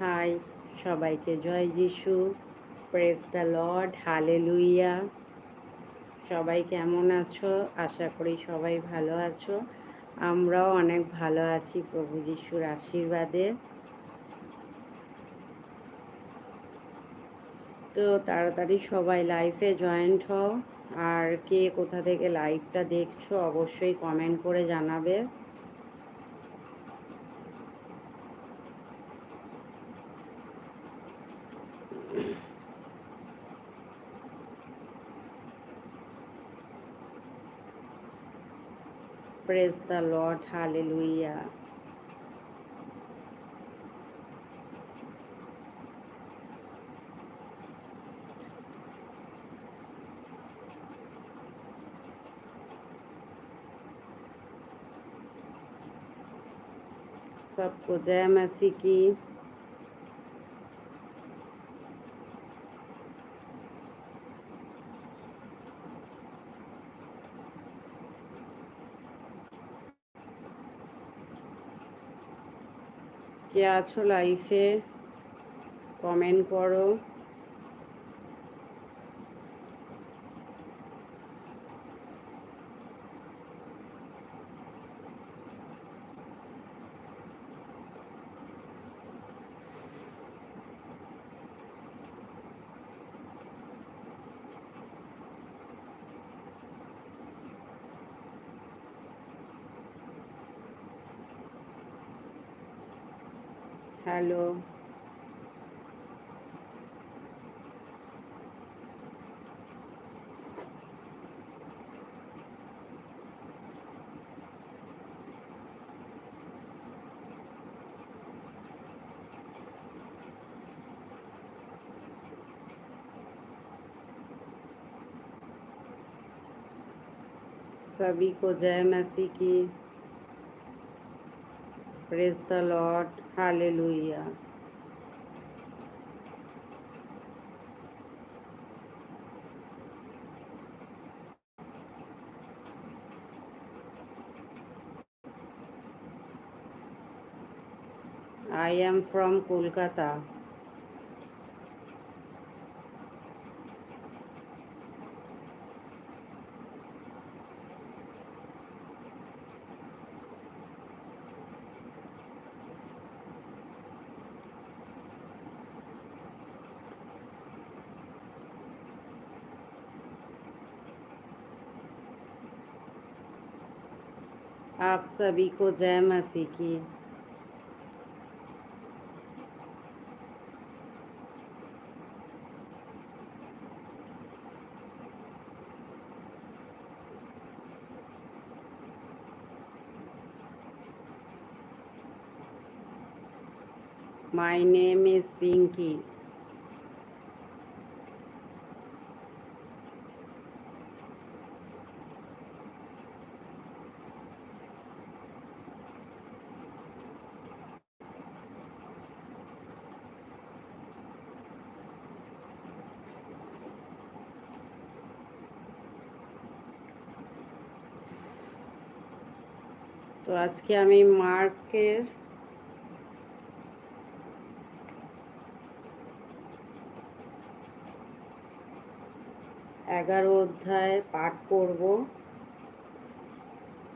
High, সবাইকে জয় যিশু press the Lord হালে লুইয়া সবাই কেমন আছো? আশা করি সবাই ভালো আছো। আমরাও অনেক ভালো আছি প্রভু যিশুর আশীর্বাদে। তো তাড়াতাড়ি সবাই লাইফে জয়েন্ট হও। আর কে কোথা থেকে লাইভটা দেখছ, অবশ্যই কমেন্ট করে জানাবে। Praise the Lord. Hallelujah. सबको जय मसीह की কে আছো লাইফে কমেন্ট করো। हेलो। सभी को जय मसीह की। लॉर्ड हाले आई एम फ्रॉम कोलकाता आप सभी को जय मसी की। माई नेम इज़ पिंकी তো আজকে আমি মার্কের এগারো অধ্যায় পাঠ করব।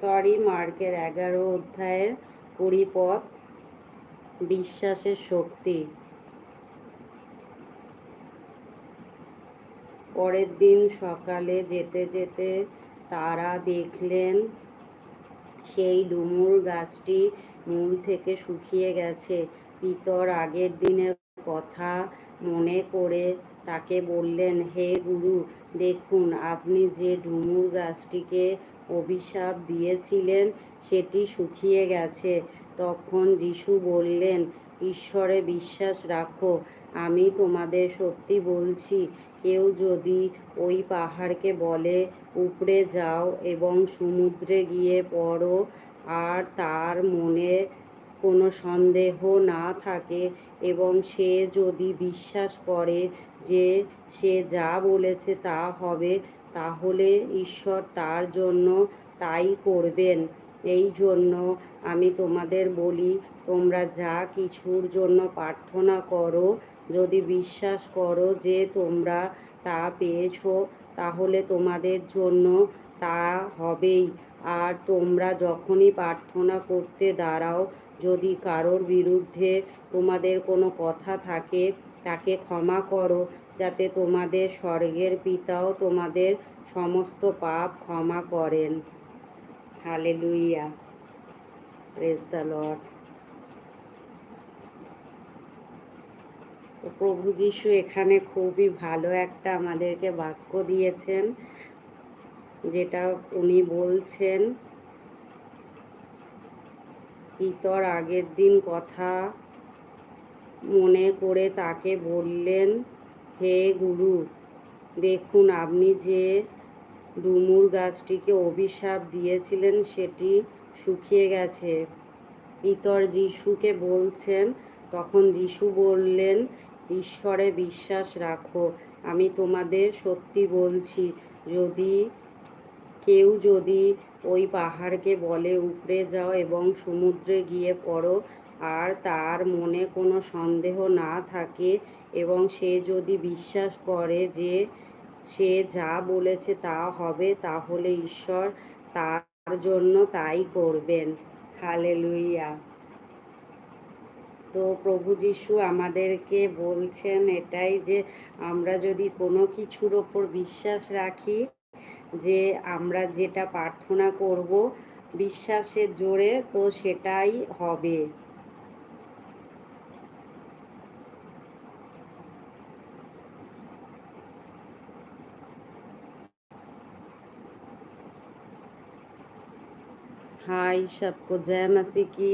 সরি মার্কের এগারো অধ্যায়ের পরিপথ, বিশ্বাসের শক্তি। পরের দিন সকালে যেতে যেতে তারা দেখলেন সেই ডুমুর গাছটি মূল থেকে শুকিয়ে গেছে। পিতর আগের দিনের কথা মনে করে তাকে বললেন, হে গুরু, দেখুন, আপনি যে ডুমুর গাছটিকে অভিশাপ দিয়েছিলেন, সেটি শুকিয়ে গেছে। তখন যিশু বললেন, ঈশ্বরে বিশ্বাস রাখো, আমি তোমাদের সত্যি বলছি কেউ যদি ওই পাহাড়কে বলে, উপড়ে যাও এবং সমুদ্রে গিয়ে পড়ো, আর তার মনে কোনো সন্দেহ না থাকে এবং সে যদি বিশ্বাস করে যে সে যা বলেছে তা হবে, তাহলে ঈশ্বর তার জন্য তাই করবেন। এই জন্য আমি তোমাদের বলি, তোমরা যা কিছুর জন্য প্রার্থনা করো যদি বিশ্বাস করো যে তোমরা তা পেয়েছ, তাহলে তোমাদের জন্য তা হবেই। আর তোমরা যখনই প্রার্থনা করতে দাঁড়াও, যদি কারোর বিরুদ্ধে তোমাদের কোনো কথা থাকে, তাকে ক্ষমা করো, যাতে তোমাদের স্বর্গের পিতাও তোমাদের সমস্ত পাপ ক্ষমা করেন। হালেলুইয়া প্রেজ দ্য প্রভু যিশু এখানে খুবই ভালো একটা আমাদেরকে বাক্য দিয়েছেন, যেটা উনি বলছেন, পিতর, আগের দিন কথা মনে করে তাকে বললেন, হে গুরু, দেখুন আপনি যে ডুমুর গাছটিকে অভিশাপ দিয়েছিলেন সেটি শুকিয়ে গেছে। পিতর যিশুকে বলছেন, তখন যিশু বললেন ঈশ্বরে বিশ্বাস রাখো। আমি তোমাদের সত্যি বলছি, যদি কেউ যদি ওই পাহাড়কে বলে উপড়ে যাও এবং সমুদ্রে গিয়ে পড়ো, আর তার মনে কোনো সন্দেহ না থাকে এবং সে যদি বিশ্বাস করে যে সে যা বলেছে তা হবে, তাহলে ঈশ্বর তার জন্য তাই করবেন। হালেলুইয়া তো প্রভু যিশু আমাদেরকে বলছেন এটাই যে আমরা যদি কোনো কিছুর ওপর বিশ্বাস রাখি যে আমরা যেটা প্রার্থনা করব বিশ্বাসের জোরে তো সেটাই হবে हाय सबको जय मसीह की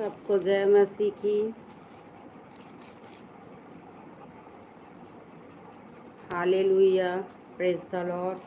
सबको जय मसीह की। हालेलुया प्रेज द लॉर्ड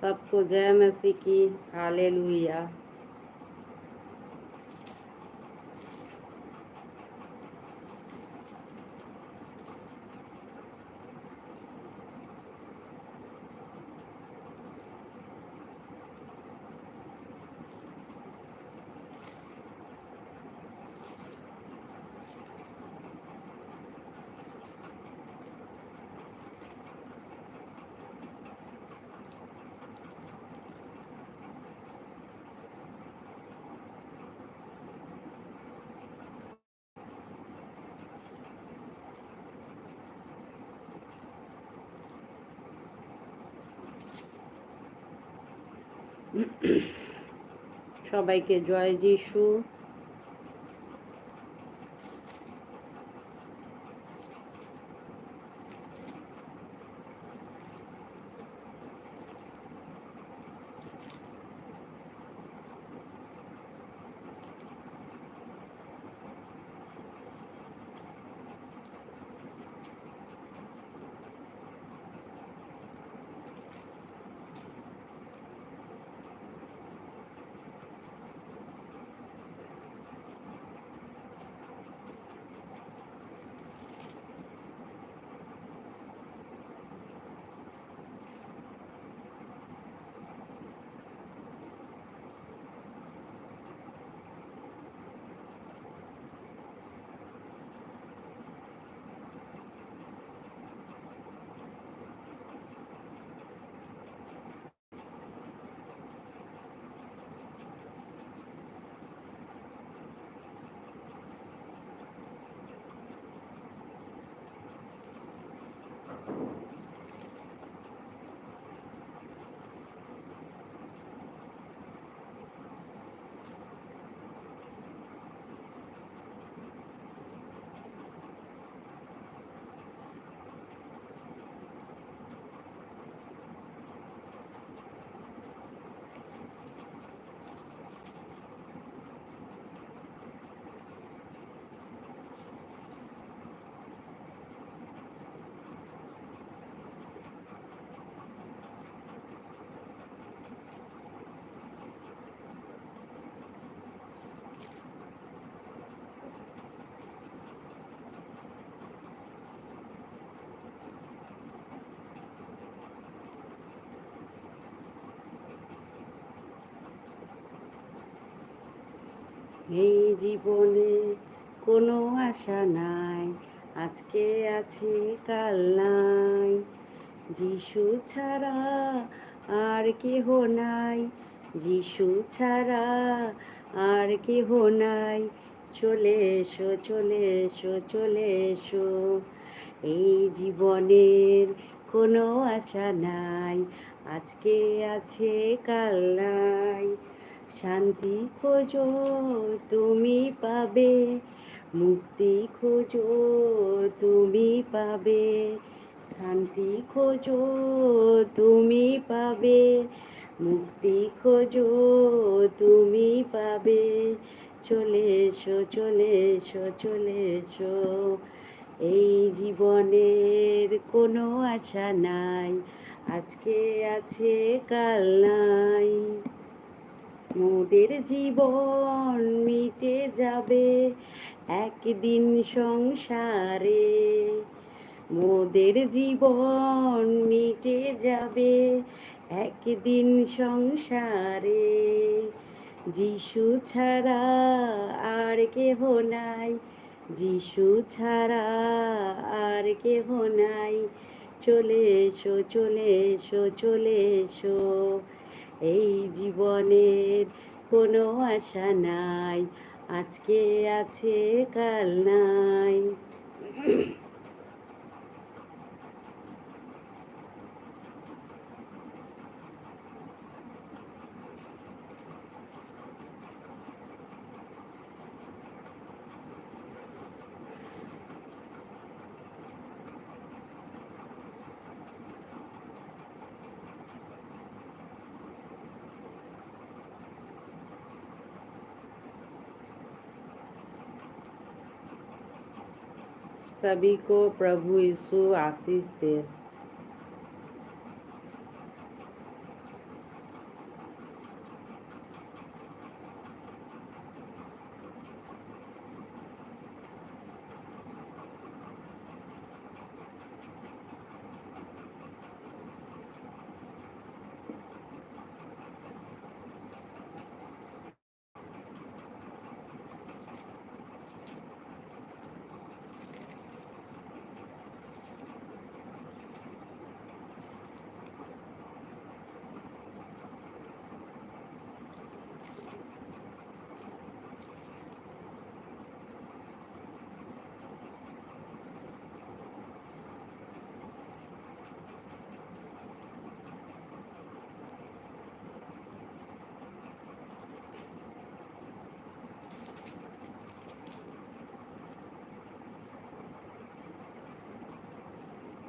सबको जय मसीह की। हालेलुया। সবাইকে জয় যিশু। এই জীবনে কোনো আশা নাই। আজকে আছে, কাল নাই। যিশু ছাড়া আর কেহ নাই। যিশু ছাড়া আর কেহ নাই। চলে এসো চলে এসো চলে এসো। এই জীবনের কোনো আশা নাই। আজকে আছে, কাল নাই। শান্তি খোঁজো, তুমি পাবে। মুক্তি খোঁজো, তুমি পাবে। শান্তি খোঁজো, তুমি পাবে। মুক্তি খোঁজো, তুমি পাবে। চলে এসো চলে এসো চলে এসো। এই জীবনের কোনো আশা নাই। আজকে আছে, কাল নাই। মোদের জীবন মিটে যাবে একদিন সংসারে। মোদের জীবন মিটে যাবে একদিন সংসারে। যিশু ছাড়া আর কেহ নাই, যিশু ছাড়া আর কেহ নাই। চলে এসো চলে এসো চলে এসো। এই জীবনের কোনো আশা নাই। আজকে আছে কাল নাই। सभी को प्रभु यीशु आशीष दे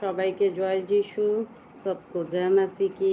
সবাইকে জয় যিশু সবকো জয় মাসি কি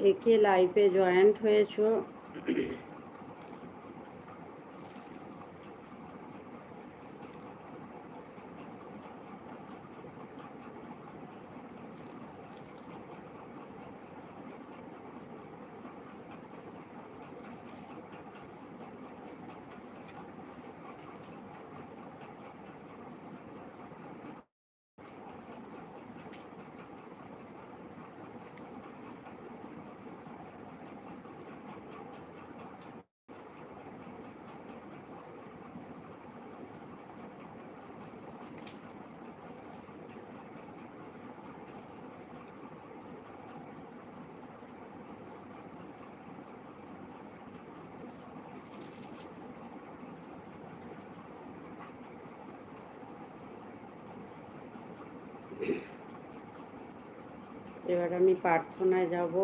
একে লাইফে জয়েন্ট হয়েছো। এবার আমি প্রার্থনায় যাব।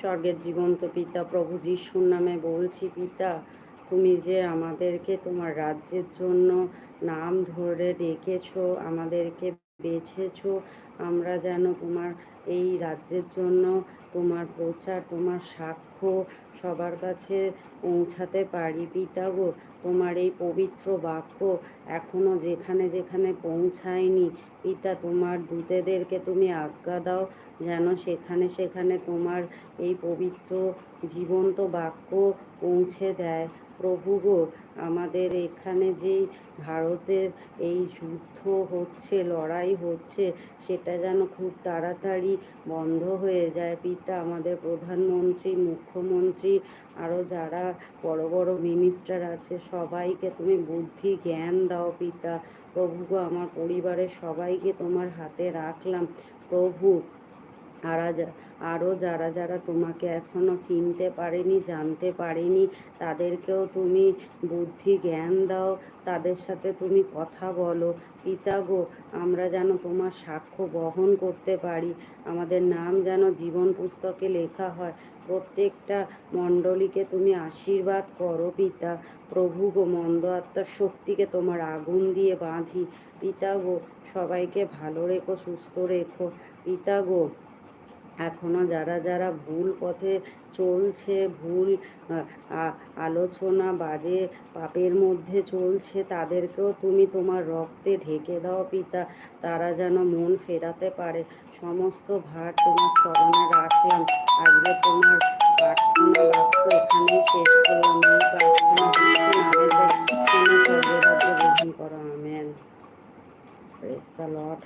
স্বর্গের জীবন্ত পিতা, প্রভু যিশুর নামে বলছি, পিতা, তুমি যে আমাদেরকে তোমার রাজ্যের জন্য নাম ধরে ডেকেছো, আমাদেরকে বেছেছো, আমরা যেন তোমার এই রাজ্যের জন্য তোমার প্রচার, তোমার সাক্ষ্য সবার কাছে পৌঁছাতে পারি পিতা গো। তোমার এই পবিত্র বাক্য এখনও যেখানে যেখানে পৌঁছায়নি। পিতা, তোমার দূতেদেরকে তুমি আজ্ঞা দাও যেন সেখানে সেখানে তোমার এই পবিত্র জীবন্ত বাক্য পৌঁছে দেয়। প্রভু গো, আমাদের এখানে যেই ভারতের এই যুদ্ধ হচ্ছে, লড়াই হচ্ছে, সেটা যেন খুব তাড়াতাড়ি বন্ধ হয়ে যায়। পিতা, আমাদের প্রধানমন্ত্রী, মুখ্যমন্ত্রী আরও যারা বড় বড় মিনিস্টার আছে, সবাইকে তুমি বুদ্ধি, জ্ঞান দাও পিতা। প্রভু গো, আমার পরিবারের সবাইকে তোমার হাতে রাখলাম। প্রভু আরা আরও যারা যারা তোমাকে এখনও চিনতে পারেনি, জানতে পারেনি, তাদেরকেও তুমি বুদ্ধি জ্ঞান দাও, তাদের সাথে তুমি কথা বলো। পিতা গো, আমরা যেন তোমার সাক্ষ্য বহন করতে পারি, আমাদের নাম যেন জীবন পুস্তকে লেখা হয়। প্রত্যেকটা মণ্ডলীকে তুমি আশীর্বাদ করো পিতা। প্রভু গো, মন্দ আত্মার শক্তিকে তোমার আগুন দিয়ে বাঁধি। পিতা গো, সবাইকে ভালো রেখো, সুস্থ রেখো। পিতা গো এখনও যারা যারা ভুল পথে চলছে, ভুল আলোচনা বাজে পাপের মধ্যে চলছে, তাদেরকেও তুমি তোমার রক্তে ঢেকে দাও পিতা। তারা যেন মন ফেরাতে পারে। সমস্ত ভার তোমার চরণে রাখলাম। আজকে তোমার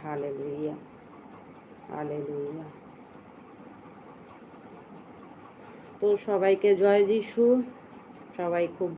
হালেলুইয়া হালেলুইয়া তো সবাইকে জয় যিশু। সবাই খুব